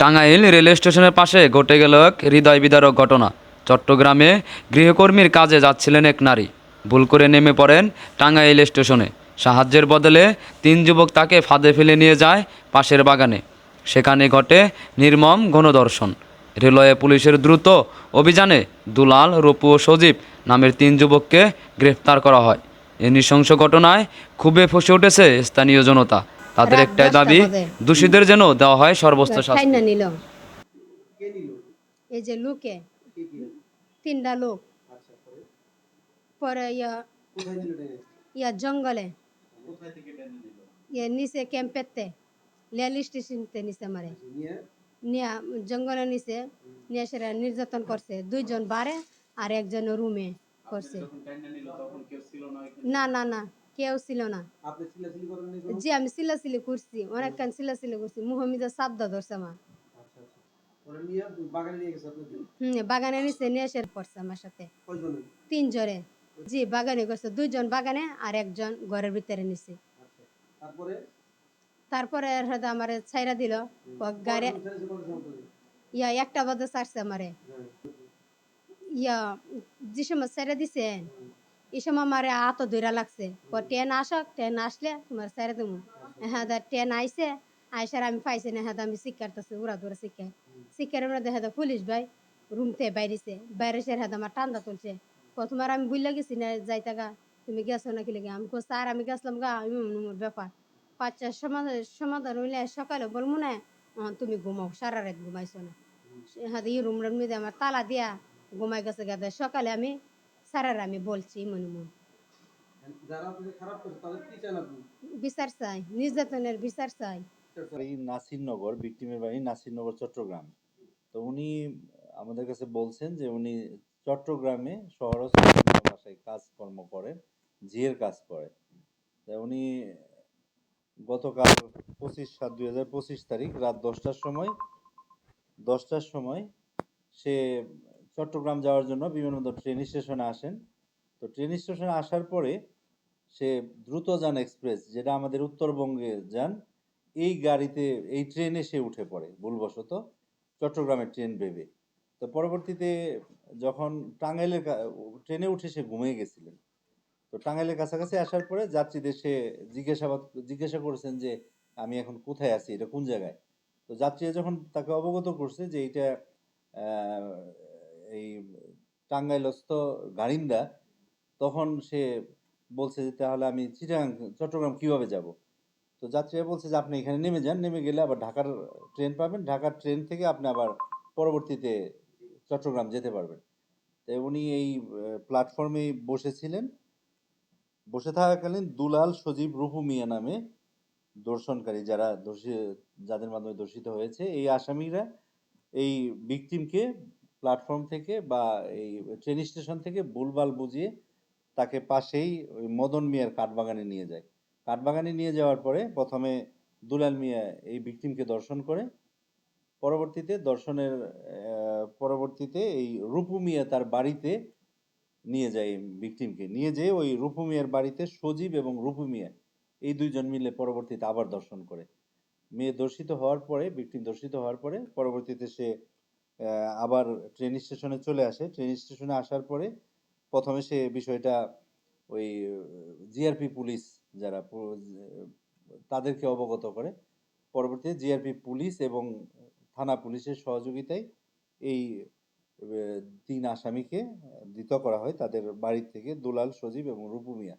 Tangail rail স্টেশনের পাশে ঘটে গেল এক হৃদয় বিদারক ঘটনা। চট্টগ্রামে গৃহকর্মীর কাজে যাচ্ছিলেন এক নারী। ভুল করে নেমে পড়েন টাঙ্গাইল স্টেশনে। সাহায্যের বদলে তিন যুবক তাকে ফাঁদে ফেলে নিয়ে যায় পাশের বাগানে। সেখানে ঘটে নির্মম গণদর্শন রেলওয়ে পুলিশের দ্রুত অভিযানে দুলাল, রূপু ও সজীব নামের তিন যুবককে গ্রেফতার করা হয়। এই নৃশংস ঘটনায় খুবই ফুসে উঠেছে স্থানীয় জনতা। তাদের একটাই দাবি দোষীদের যেন দেওয়া হয় সর্বোচ্চ শাস্তি। নিল। এই যে লোকে তিনটা লোক। পরে ইয়া ইয়া জঙ্গলে ইয়া নিচে ক্যাম্পেতে লেল স্টেশনতে নিচে মারে। নিয়া জঙ্গলে নিচে নিয়ে সেরা নির্যাতন করছে। দুইজন বারে আর একজন রুমে করছে। না না না। কেউ ছিল না। জি আমি সিলাসিলি করছি। অনেকক্ষণ সিলাসিলি করছি। মুহমিদা সাবদা ধরছে আমার। আচ্ছা আচ্ছা। বাগানে গেছে নিচে নিয়ে এসে পড়ছে আমার সাথে। তিন জনে জি বাগানে করছে। দুইজন বাগানে আর একজন ঘরের ভিতরে আচ্ছা। তারপরে? এর আমার ছাইরা দিল। গাড়ি কোন? ইয়া একটা বাজে ছাড়ছে আমারে। হ্যাঁ। ইয়া যে সময় ছেড়ে দিছে এই সময় আমার হাত ধরা লাগছে ট্রেন আসক ট্রেন আসলে তোমার ছেড়ে দেবো হ্যাঁ দা ট্রেন আইসে আইসার আমি পাইছি না হ্যাঁ আমি শিক্ষারতেছি উড়া ধরে শিক্ষা। শিক্ষার মধ্যে হ্যাঁ পুলিশ ভাই রুমতে বাইরেছে বাইরে সে হ্যাঁ আমার টান্দা তুলছে। প্রথমবার আমি বুঝলে গেছি না যাইতা গা তুমি গেছো নাকি লেগে? আমি কো স্যার আমি গেছিলাম গা আমি ব্যাপার। পাঁচটার সমাধান সমাধান হইলে সকালে বলব না "আহ, তুমি ঘুমাও সারা রাত ঘুমাইছো না। হ্যাঁ এই রুমের মধ্যে আমার তালা দিয়া ঘুমাই গেছে গাদা সকালে আমি স্যারের আমি বলছি মনে মন বিচার চাই নির্যাতনের বিচার চাই। নাসিরনগর ভিক্টিমের বাড়ি নাসিরনগর চট্টগ্রাম। তো উনি আমাদের কাছে বলছেন যে উনি চট্টগ্রামে বিভিন্ন বাসায় কাজকর্ম করেন ঝিয়ের কাজ করে তা উনি গতকাল পঁচিশ সাত দুই হাজার পঁচিশ তারিখ রাত দশটার সময় দশটার সময় সে চট্টগ্রাম যাওয়ার জন্য বিমানবন্দর ট্রেন স্টেশনে আসেন। তো ট্রেন স্টেশনে আসার পরে সে দ্রুতযান এক্সপ্রেস যেটা আমাদের উত্তরবঙ্গে যান, এই গাড়িতে, এই ট্রেনে সে উঠে পড়ে ভুলবশত চট্টগ্রামের ট্রেন ভেবে তো পরবর্তীতে যখন টাঙ্গাইলের ট্রেনে উঠে সে ঘুমিয়ে গেছিলেন। তো টাঙ্গাইলের কাছাকাছি আসার পরে যাত্রীদের সে জিজ্ঞাসাবাদ, জিজ্ঞাসা করেছেন যে, আমি এখন কোথায় আছি? এটা কোন জায়গায়? তো যাত্রীরা যখন তাকে অবগত করছে যে, এইটা এই টাঙ্গাইলস্থ গাড়িন্দা তখন সে বলছে যে, তাহলে আমি চিটাগাং, চট্টগ্রাম কীভাবে যাব? তো যাত্রীরা বলছে যে, আপনি এখানে নেমে যান। নেমে গেলে আবার ঢাকার ট্রেন পাবেন। ঢাকার ট্রেন থেকে আপনি আবার পরবর্তীতে চট্টগ্রাম যেতে পারবেন। তো উনি এই প্ল্যাটফর্মে বসেছিলেন। বসে থাকাকালীন দুলাল সজীব রূপু মিয়া নামে দর্শনকারী যারা দর্শী, যাদের মাধ্যমে দর্শিত হয়েছে, এই আসামিরা এই ভিকটিমকে প্ল্যাটফর্ম থেকে বা এই ট্রেন স্টেশন থেকে ভুলভাল বুঝিয়ে তাকে পাশেই ওই মদন মিয়ার কাঠবাগানে নিয়ে যায়। কাঠবাগানে নিয়ে যাওয়ার পরে প্রথমে দুলাল মিয়া এই ভিকটিমকে দর্শন করে। পরবর্তীতে দর্শনের পরবর্তীতে এই রূপু মিয়া তার বাড়িতে নিয়ে যায় ভিকটিমকে। নিয়ে যেয়ে ওই রূপু মিয়ার বাড়িতে সজীব এবং রূপু মিয়া এই দুইজন মিলে পরবর্তীতে আবার দর্শন করে। মেয়ে দর্শিত হওয়ার পরে, ভিকটিম দর্শিত হওয়ার পরে পরবর্তীতে সে আবার ট্রেন স্টেশনে চলে আসে। ট্রেন স্টেশনে আসার পরে প্রথমে সে বিষয়টা ওই জিআরপি পুলিশ যারা, তাদেরকে অবগত করে। পরবর্তীতে জিআরপি পুলিশ এবং থানা পুলিশের সহযোগিতায় এই তিন আসামিকে ধৃত করা হয়। তাদের বাড়ি থেকে দুলাল সজীব এবং রূপু মিয়া।